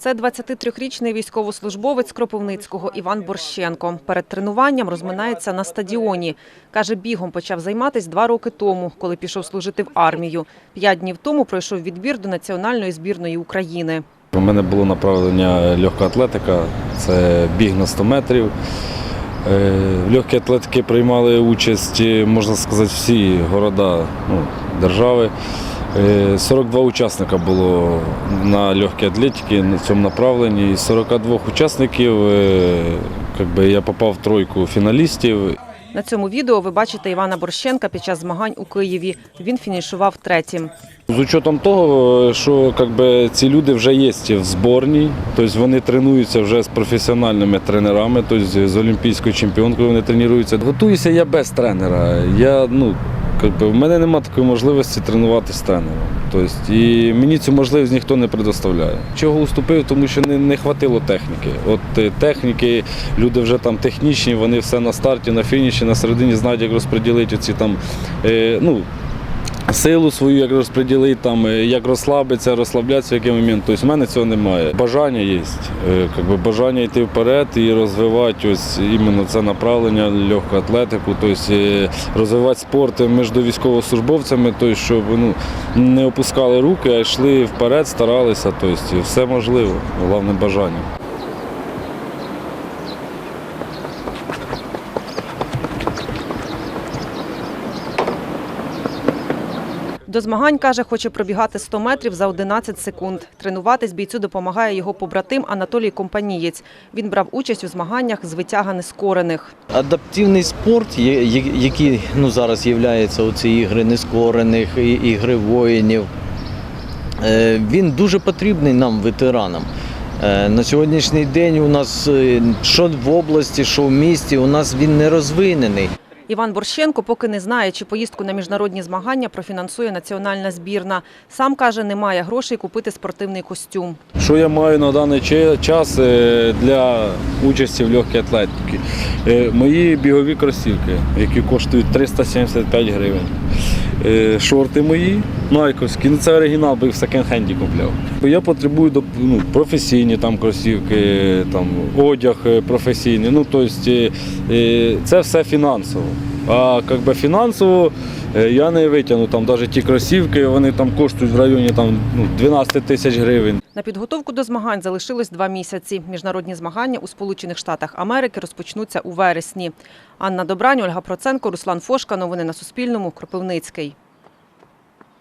Це 23-річний військовослужбовець Кропивницького Іван Борщенко. Перед тренуванням розминається на стадіоні. Каже, бігом почав займатися два роки тому, коли пішов служити в армію. П'ять днів тому пройшов відбір до національної збірної України. У мене було направлення легка атлетика, це біг на 100 метрів. Е, В легкій атлетики приймали участь, е, можна сказати, всі города ну, держави. Е, 42 учасника було на легкій атлетиці на цьому направленні. Із 42 учасників якби, я попав в тройку фіналістів. На цьому відео ви бачите Івана Борщенка під час змагань у Києві. Він фінішував третім. З учетом того, що как би, ці люди вже є в зборній, тобто вони тренуються вже з професіональними тренерами, тобто з олімпійською чемпіонкою вони тренуються. Готуюся я без тренера. Я, ну, как би, в мене немає такої можливості тренуватися тренером. Тобто, і мені цю можливість ніхто не предоставляє. Чого уступив, тому що не, не хватило техніки. От е, техніки, люди вже там технічні, вони все на старті, на фініші, на середині знають, як розподілити ці там. Е, ну, Силу свою як розподілити, там, е, як розслабитися, розслаблятися в який момент. Тобто в мене цього немає. Бажання є. е, би бажання йти вперед і розвивати ось іменно це направлення, легку атлетику, тобто е, розвивати спорт між військовослужбовцями, тобто, щоб ну, не опускали руки, а йшли вперед, старалися. Тобто все можливо, головне бажання. До змагань, каже, хоче пробігати 100 метрів за 11 секунд. Тренуватись бійцю допомагає його побратим Анатолій Компанієць. Він брав участь у змаганнях з витяга нескорених. Адаптивний спорт, який ну, зараз є оці ігри нескорених, ігри воїнів, е, він дуже потрібний нам, ветеранам. Е, На сьогоднішній день у нас е, що в області, що в місті, у нас він не розвинений. Іван Борщенко поки не знає, чи поїздку на міжнародні змагання профінансує національна збірна. Сам каже, немає грошей купити спортивний костюм. Що я маю на даний час е, для участі в легкій атлетиці? Е, Мої бігові кросівки, які коштують 375 гривень. Е, Шорти мої, найковські, ну це оригінал, бо їх в секонд-хенді купляв. Я потребую ну, професійні там кросівки, там, одяг е, професійний. Ну, тобто, це все фінансово. А как би, фінансово е, я не витягну там навіть ті кросівки, вони там коштують в районі там, ну, 12 тисяч гривень. На підготовку до змагань залишилось два місяці. Міжнародні змагання у Сполучених Штатах Америки розпочнуться у вересні. Анна Добрань, Ольга Проценко, Руслан Фошка. Новини на Суспільному. Кропивницький.